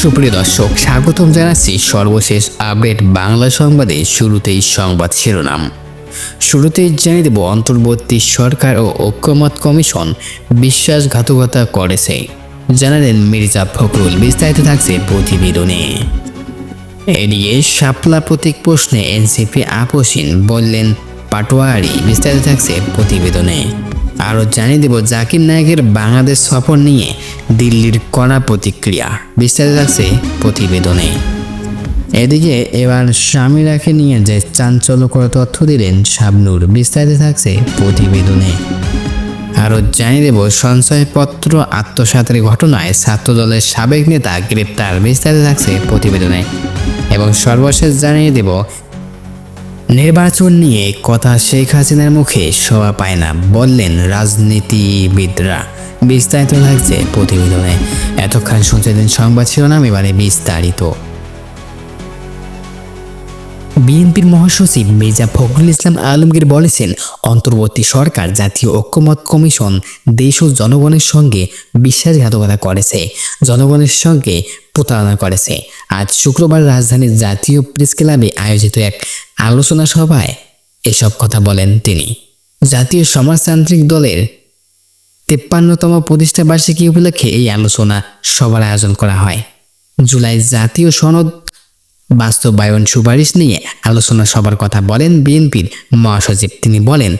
সুপ্রিয় দর্শক, স্বাগতম জানাচ্ছি সর্বশেষ আপডেট বাংলা সংবাদে শুরুতেই সংবাদ শিরোনাম। শুরুতেই জানিয়ে দেব, অন্তর্বর্তী সরকার ও ঐক্যমত কমিশন বিশ্বাসঘাতকতা করেছে। জানালেন মির্জা ফখরুল, বিস্তারিত থাকছে প্রতিবেদনে। এদিকে শাপলা প্রতীক প্রশ্নে এনসিপি আপোষহীন বললেন, পাটোয়ারি, বিস্তারিত থাকছে প্রতিবেদনে। আরও জানিয়ে দেব জাকির নায়কের বাংলাদেশ সফর নিয়ে দিল্লির কড়া প্রতিক্রিয়া। বিস্তারিত থাকছে প্রতিবেদনে। এদিকে এবার স্বামীরাকে নিয়ে যে চাঞ্চল্যকর তথ্য দিলেন শাবনুর, বিস্তারিত থাকছে প্রতিবেদনে। আরও জানিয়ে দেব সঞ্চয়পত্র আত্মসাতের ঘটনায় ছাত্রদলের সাবেক নেতা গ্রেপ্তার, বিস্তারিত থাকছে প্রতিবেদনে। এবং সর্বশেষ জানিয়ে দেব নির্বাচন নিয়ে কথা শেখ হাসিনার মুখে শোভা পায় না। বললেন রাজনীতিবিদরা। বিস্তারিত থাকছে প্রতিবেদনে। এতক্ষণ শুনছিলেন সংবাদ শিরোনাম, এবারে বিস্তারিত। বিএনপির মহাসচিব মির্জা ফখরুল ইসলাম আলমগীর বলেছেন, অন্তর্বর্তী সরকার, জাতীয় ঐক্যমত কমিশন, দেশ ও জনগণের সঙ্গে বিশ্বাসঘাতকতা করেছে, জনগণের সঙ্গে প্রতারণা করেছে। আজ শুক্রবার রাজধানীর জাতীয় প্রেস ক্লাবে আয়োজিত এক আলোচনা সভায় এসব কথা বলেন তিনি। জাতীয় সমাজতান্ত্রিক দলের তেপ্পান্নতম প্রতিষ্ঠা বার্ষিকী উপলক্ষে এই আলোচনা সভার আয়োজন করা হয়। জুলাই জাতীয় সনদ বাস্তবায়ন সুপারিশ নিয়ে আলোচনা সবার কথা বলেন বিএনপির মহাসচিব। তিনি বলেন,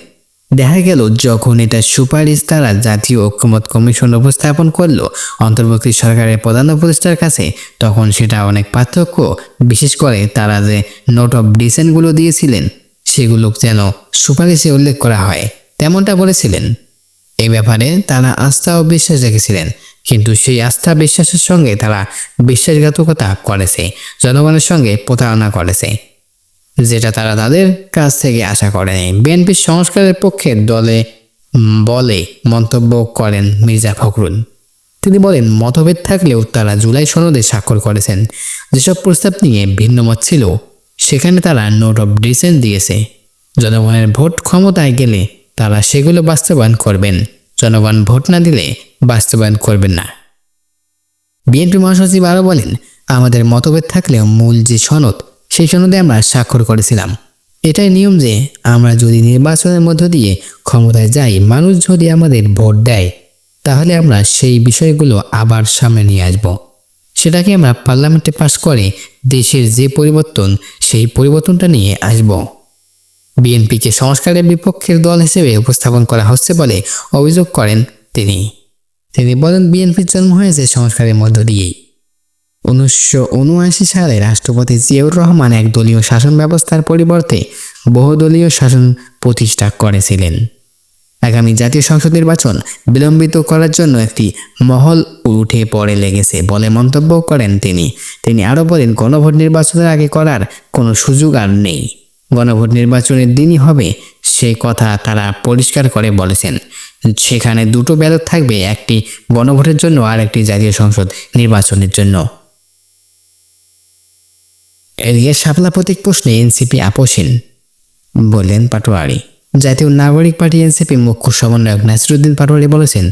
দেখা গেল যখন এটা সুপারিশ তারা জাতীয় ঐক্যমত কমিশন উপস্থাপন করল অন্তর্বর্তী সরকারের প্রধান উপদেষ্টার কাছে, তখন সেটা অনেক পার্থক্য। বিশেষ করে তারা যে নোট অফ ডিসেন্টগুলো দিয়েছিলেন, সেগুলো যেন সুপারিশে উল্লেখ করা হয়, তেমনটা বলেছিলেন। এই ব্যাপারে তারা আস্থা ও বিশ্বাস রেখেছিলেন। কিন্তু সেই আস্থা বিশ্বাসের সঙ্গে তারা বিশ্বাসঘাতকতা করেছে, জনগণের সঙ্গে প্রতারণা করেছে, যেটা তারা তাদের কাছ থেকে আশা করেনি। বিএনপির সংস্কারের পক্ষে দলে, বলে মন্তব্য করেন মির্জা ফখরুল। তিনি বলেন, মতভেদ থাকলেও তারা জুলাই সনদে স্বাক্ষর করেছেন। যেসব প্রস্তাব নিয়ে ভিন্নমত ছিল, সেখানে তারা নোট অফ ডিসেন্ট দিয়েছে। জনগণের ভোট ক্ষমতায় গেলে তারা সেগুলো বাস্তবায়ন করবেন। জনগণ ভোট না দিলে বাস্তবায়ন করবেন না। বিএনপি মহাসচিব আরও বলেন, আমাদের মতভেদ থাকলেও মূল যে সনদ, সেই সনদে আমরা স্বাক্ষর করেছিলাম। এটাই নিয়ম যে আমরা যদি নির্বাচনের মধ্য দিয়ে ক্ষমতায় যাই, মানুষ যদি আমাদের ভোট দেয়, তাহলে আমরা সেই বিষয়গুলো আবার সামনে নিয়ে আসব। সেটাকে আমরা পার্লামেন্টে পাশ করে দেশের যে পরিবর্তন, সেই পরিবর্তনটা নিয়ে আসব। বিএনপিকে সংস্কারের বিপক্ষের দল হিসেবে উপস্থাপন করা হচ্ছে বলে অভিযোগ করেন তিনি। তিনি বলেন, বিএনপির জন্ম হয়েছে সংস্কারের মধ্য দিয়েই। উনিশশো উনআশি সালে রাষ্ট্রপতি জিয়াউর রহমান এক দলীয় শাসন ব্যবস্থার পরিবর্তে বহুদলীয় শাসন প্রতিষ্ঠা করেছিলেন। আগামী জাতীয় সংসদ নির্বাচন বিলম্বিত করার জন্য একটি মহল উঠে পড়ে লেগেছে বলে মন্তব্য করেন তিনি। তিনি আরও বলেন, গণভোট নির্বাচনের আগে করার কোনো সুযোগ আর নেই। গণভোট নির্বাচনের দিনই হবে, সে কথা তারা পরিষ্কার করে বলেছেন। সেখানে দুটো ব্যালট থাকবে, একটি গণভোটের জন্য আর একটি জাতীয় সংসদ নির্বাচনের জন্য। এদিকে শাপলা প্রতীক প্রশ্নে এনসিপি আপোষহীন। বললেন পাটোয়ারি, জাতীয় নাগরিক পার্টি এনসিপি মুখ্য সমন্বয়ক নাসিরুদ্দিন পাটোয়ারি বলেছেন,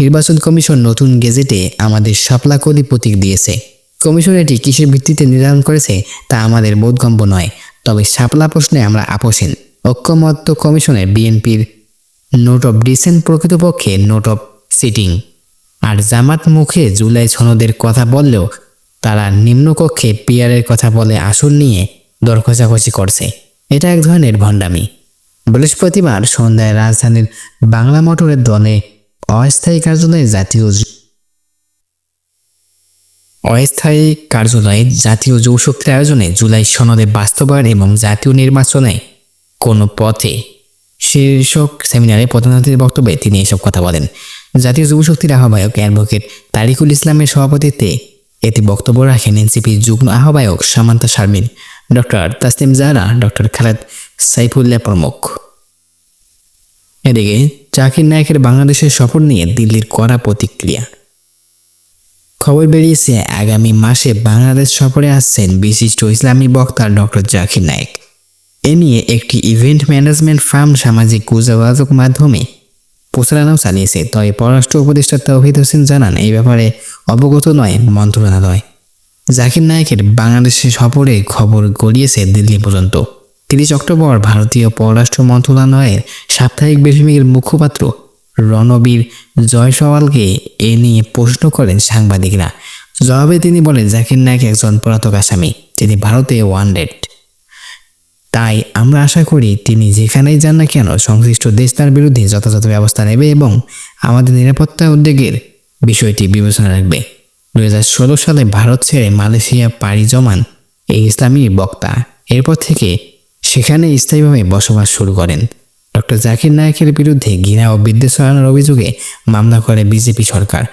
নির্বাচন কমিশন নতুন গেজেটে আমাদের শাপলা কলি প্রতীক দিয়েছে। কমিশন এটি কিসের ভিত্তিতে নির্ধারণ করেছে তা আমাদের বোধগম্য নয়। তবে শাপলা প্রশ্নে আমরা আপোষহীন। ঐক্যমত্য কমিশনে বিএনপির নোট অফ ডিসেন্ট প্রকৃতপক্ষে নোট অফ সিটিং। আর জামাত মুখে জুলাই সনদের কথা বললেও তারা নিম্নকক্ষে পিয়ারের কথা বলে আসন নিয়ে দর কষাকষি করছে। এটা এক ধরনের ভণ্ডামি। বৃহস্পতিবার সন্ধ্যায় রাজধানীর বাংলা মোটরের দলে অস্থায়ী কার্যালয়ে জাতীয় অস্থায়ী কার্যালয়ে জাতীয় যৌশক্তির আয়োজনে জুলাই সনদে বাস্তবায়ন এবং জাতীয় নির্বাচনে কোনো পথে শীর্ষক সেমিনারে প্রধান অতিথির বক্তব্যে তিনি এসব কথা বলেন। জাতীয় যুবশক্তির আহ্বায়ক অ্যাডভোকেট তারিকুল ইসলামের সভাপতিত্বে এতে বক্তব্য রাখেন এনসিপির যুগ্ম আহ্বায়ক সামান্তা শারমিন, ডক্টর তাসলিম জাহারা, ডক্টর খালেদ সাইফুল্লাহ প্রমুখ। এদিকে জাকির নায়কের বাংলাদেশের সফর নিয়ে দিল্লির কড়া প্রতিক্রিয়া। খবর বেরিয়েছে, আগামী মাসে বাংলাদেশ সফরে আসছেন বিশিষ্ট ইসলামী বক্তা ডক্টর জাকির নায়েক। এ নিয়ে একটি ইভেন্ট ম্যানেজমেন্ট ফার্ম সামাজিক যোগাযোগ মাধ্যমে প্রচারণাও চালিয়েছে। তবে পররাষ্ট্র উপদেষ্টা তৌহিদ হোসেন জানান, এই ব্যাপারে অবগত নয়, মন্ত্রণালয়। জাকির নায়েকের বাংলাদেশে সফরে খবর গড়িয়েছে দিল্লি পর্যন্ত। তিরিশ অক্টোবর ভারতীয় পররাষ্ট্র মন্ত্রণালয়ের সাপ্তাহিক বেশমিকের মুখপাত্র রণবীর জয়সওয়ালকে এ নিয়ে প্রশ্ন করেন সাংবাদিকরা। জবাবে তিনি বলেন, জাকির নায়ক একজন পলাতক আসামি, যিনি ভারতে ওয়ানডেড তাই আমরা আশা করি তিনি যেখানেই যান না কেন, সংশ্লিষ্ট দেশ তার বিরুদ্ধে যথাযথ ব্যবস্থা নেবে এবং আমাদের নিরাপত্তা উদ্বেগের বিষয়টি বিবেচনা রাখবে। দুহাজার ষোলো সালে ভারত ছেড়ে মালয়েশিয়া পাড়ি জমান এই ইসলামী বক্তা। এরপর থেকে সেখানে স্থায়ীভাবে বসবাস শুরু করেন। ডক্টর জাকির নায়েকের বিরুদ্ধে ঘৃণা ও বিদ্বেষ ছড়ানোর অভিযোগে মামলা করে বিজেপি সরকার।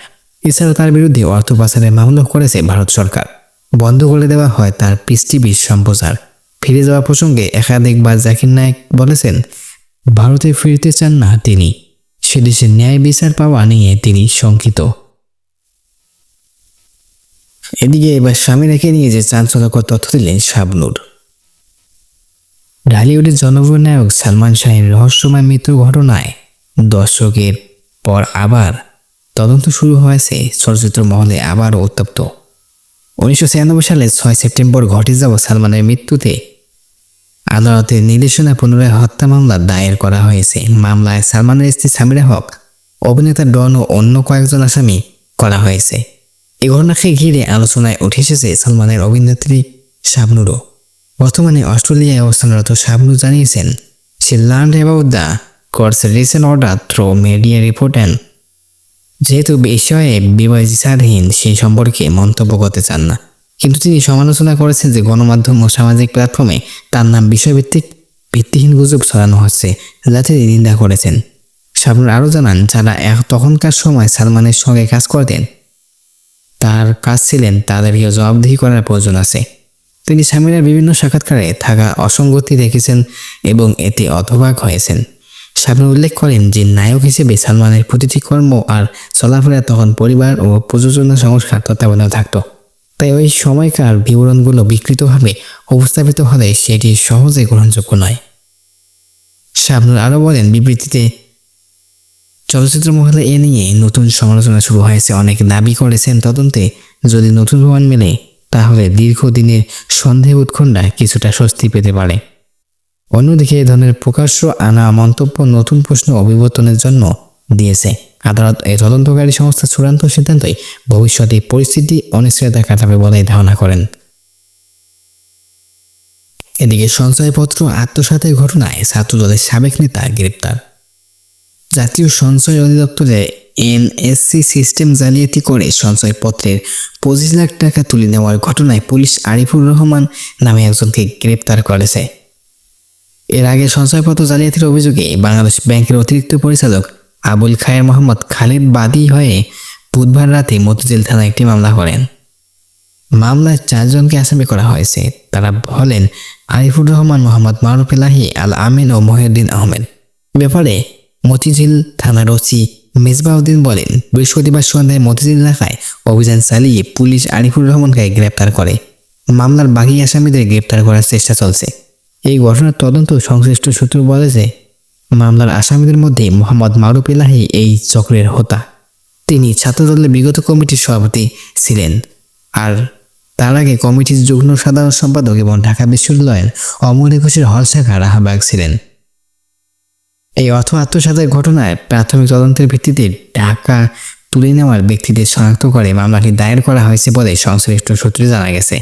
এছাড়াও তার বিরুদ্ধে অর্থ পাচারের মামলাও করেছে ভারত সরকার। বন্ধ করে দেওয়া হয় তার পিস সম্প্রচার। ফিরে যাওয়া প্রসঙ্গে একাধিকবার জাকির নায়েক বলেছেন, ভারতে ফিরতে চান না তিনি। সে দেশে ন্যায় বিচার পাওয়া নিয়ে তিনি শঙ্কিত। এদিকে এবার স্বামী স্বামীরাকে নিয়ে যে চাঞ্চল্যকর তথ্য দিলেন শাবনুর। ঢালিউডের জনপ্রিয় নায়ক সালমান শাহের রহস্যময় মৃত্যুর ঘটনায় দর্শকের পর আবার তদন্ত শুরু হয়েছে। চলচ্চিত্র মহলে আবারও উত্তপ্ত। উনিশশো ছিয়ানব্বই সালে ছয় সেপ্টেম্বর ঘটে যাওয়া সালমানের মৃত্যুতে আদালতের নির্দেশনা পুনরায় হত্যা মামলা দায়ের করা হয়েছে। মামলায় সালমানের স্ত্রী সামিরা হক, অভিনেতা ডন ও অন্য কয়েকজন আসামি করা হয়েছে। এই ঘটনাকে ঘিরে আলোচনায় উঠে এসেছে সালমানের অভিনেত্রী শাবনুরও। বর্তমানে অস্ট্রেলিয়ায় অবস্থানরত শাবনুর জানিয়েছেন, সে learn about the course recent order through media report and যেহেতু বিষয়ে বিবেচনাধীন সেই সম্পর্কে মন্তব্য করতে চান না। কিন্তু তিনি সমালোচনা করেছেন যে গণমাধ্যম ও সামাজিক প্ল্যাটফর্মে তার নাম বিষয়ভিত্তিক ভিত্তিহীন গুজব ছড়ানো হচ্ছে, যাতে তিনি নিন্দা করেছেন। শাবনুর আরও জানান, যারা তখনকার সময় সালমানের সঙ্গে কাজ করতেন, তার কাজ ছিলেন তাদেরকে জবাবদিহি করার প্রয়োজন আছে। তিনি স্বামীরা বিভিন্ন সাক্ষাৎকারে থাকা অসঙ্গতি দেখেছেন এবং এতে অথবাক হয়েছেন। সামনে উল্লেখ করেন যে, নায়ক হিসেবে সালমানের প্রতিটি কর্ম আর চলাফেরা তখন পরিবার ও প্রযোজনা সংস্কার তত্ত্বাবধানে থাকত। তাই ওই সময়কার বিবরণগুলো বিকৃতভাবে উপস্থাপিত হলে সেটি সহজে গ্রহণযোগ্য নয়। শাবনুর আরও বলেন, বিবৃতিতে, চলচ্চিত্র মহলে এ নিয়ে নতুন সমালোচনা শুরু হয়েছে। অনেক দাবি করেছেন তদন্তে যদি নতুন প্রমাণ মেলে তাহলে দীর্ঘদিনের সন্দেহ উৎকণ্ঠা কিছুটা স্বস্তি পেতে পারে। অন্যদিকে এ ধরনের প্রকাশ্য আনা মন্তব্য নতুন প্রশ্ন অভিবর্তনের জন্য দিয়েছে। আদালত এই তদন্তকারী সংস্থার চূড়ান্ত সিদ্ধান্তই ভবিষ্যতে পরিস্থিতি অনিশ্চয়তা কাটাবে বলে ধারণা করেন। এদিকে সঞ্চয়পত্র আত্মসাতের ঘটনায় ছাত্রদলের সাবেক নেতা গ্রেপ্তার। জাতীয় সঞ্চয় অধিদপ্তরে এনএসসি সিস্টেম জালিয়াতি করে সঞ্চয়পত্রের পঁচিশ লাখ টাকা তুলে নেওয়ার ঘটনায় পুলিশ আরিফুর রহমান নামে একজনকে গ্রেপ্তার করেছে। এর আগে সঞ্চয়পত্র জালিয়াতির অভিযোগে বাংলাদেশ ব্যাংকের অতিরিক্ত পরিচালক আবুল খায়ের মোহাম্মদ খালেদ বাদী হয়ে বুধবার রাতে মতিঝিল থানায় একটি মামলা করেন। মামলায় চারজনকে আসামি করা হয়েছে। তারা হলেন আরিফুর রহমান, মোহাম্মদ মারুফ এলাহি, আল আমিন ও মহিউদ্দিন আহমেদ। ব্যাপারে মতিঝিল থানার ওসি মেজবাউদ্দিন বলেন, বৃহস্পতিবার সন্ধ্যায় মতিঝিল এলাকায় অভিযান চালিয়ে পুলিশ আরিফুর রহমানকে গ্রেপ্তার করে। মামলার বাকি আসামিদের গ্রেপ্তার করার চেষ্টা চলছে। এই ঘটনার তদন্ত সংশ্লিষ্ট সূত্র বলেছে মামলার আসামিদের মধ্যে মোহাম্মদ মারুফ এলাহি এই চক্রের হোতা। তিনি ছাত্রদলের বিগত কমিটির সভাপতি ছিলেন। আর তার আগে কমিটির যুগ্ম সাধারণ সম্পাদক এবং ঢাকা বিশ্ববিদ্যালয়ের অমর একুশের হল শাখার আহ্বায়ক ছিলেন। এই অর্থ আত্মসাতের ঘটনায় প্রাথমিক তদন্তের ভিত্তিতে টাকা তুলে নেওয়ার ব্যক্তিদের শনাক্ত করে মামলাটি দায়ের করা হয়েছে বলে সংশ্লিষ্ট সূত্রে জানা গেছে।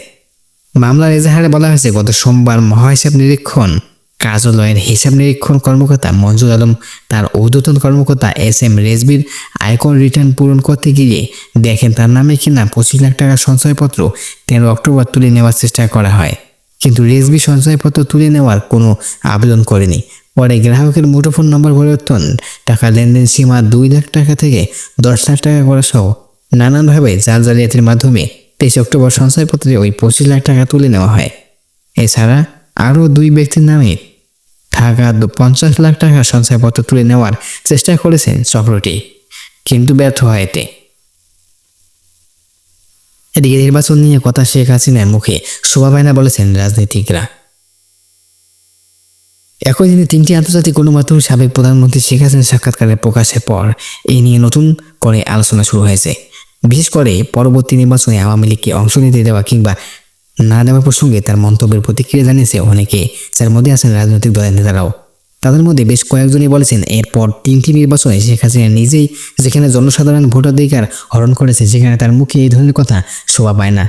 মামলার এজাহারে বলা হয়েছে, গত সোমবার মহাহিসাব নিরীক্ষণ, কার্যালয়ের হিসাব নিরীক্ষণ কর্মকর্তা মঞ্জুর আলম, তার ঊর্ধ্বতন কর্মকর্তা এস এম রেজবির আয়কর রিটার্ন পূরণ করতে গিয়ে দেখেন তার নামে কিনা পঁচিশ লাখ টাকার সঞ্চয়পত্র তেরো অক্টোবর তুলে নেওয়ার চেষ্টা করা হয়। কিন্তু রেজবি সঞ্চয়পত্র তুলে নেওয়ার কোনো আবেদন করেনি। পরে গ্রাহকের মুঠোফোন নম্বর পরিবর্তন, টাকা লেনদেন সীমা দুই লাখ টাকা থেকে দশ লাখ টাকা করা সহ নানানভাবে জাল জালিয়াতির মাধ্যমে তেইশ অক্টোবর সঞ্চয়পত্রে ওই পঁচিশ লাখ টাকা তুলে নেওয়া হয়। এছাড়া আরও দুই ব্যক্তির নামে থাকা পঞ্চাশ লাখ টাকা সঞ্চয়পত্র তুলে নেওয়ার চেষ্টা করেছেন চক্রটি, কিন্তু ব্যর্থ হয় এতে। এদিকে নির্বাচন নিয়ে কথা শেখ হাসিনার মুখে শোভা বলেছেন রাজনীতিকরা। একই দিনে তিনটি আন্তর্জাতিক গণমাধ্যম সাবেক প্রধানমন্ত্রী শেখ হাসিনা সাক্ষাৎকারের প্রকাশের পর এই নিয়ে নতুন করে আলোচনা শুরু হয়েছে। বিশেষ করে পরবর্তী নির্বাচনে আওয়ামী লীগকে অংশ নিতে দেওয়া কিংবা না দেওয়া প্রসঙ্গে তার মন্তব্যের প্রতিক্রিয়া জানিয়েছে অনেকে, যার মধ্যে আছেন রাজনৈতিক দলের নেতারাও। তাদের মধ্যে বেশ কয়েকজনই বলেছেন, এরপর তিনটি নির্বাচনে শেখ হাসিনা নিজেই যেখানে জনসাধারণ ভোটাধিকার হরণ করেছে, সেখানে তার মুখে এই ধরনের কথা শোভা পায় না।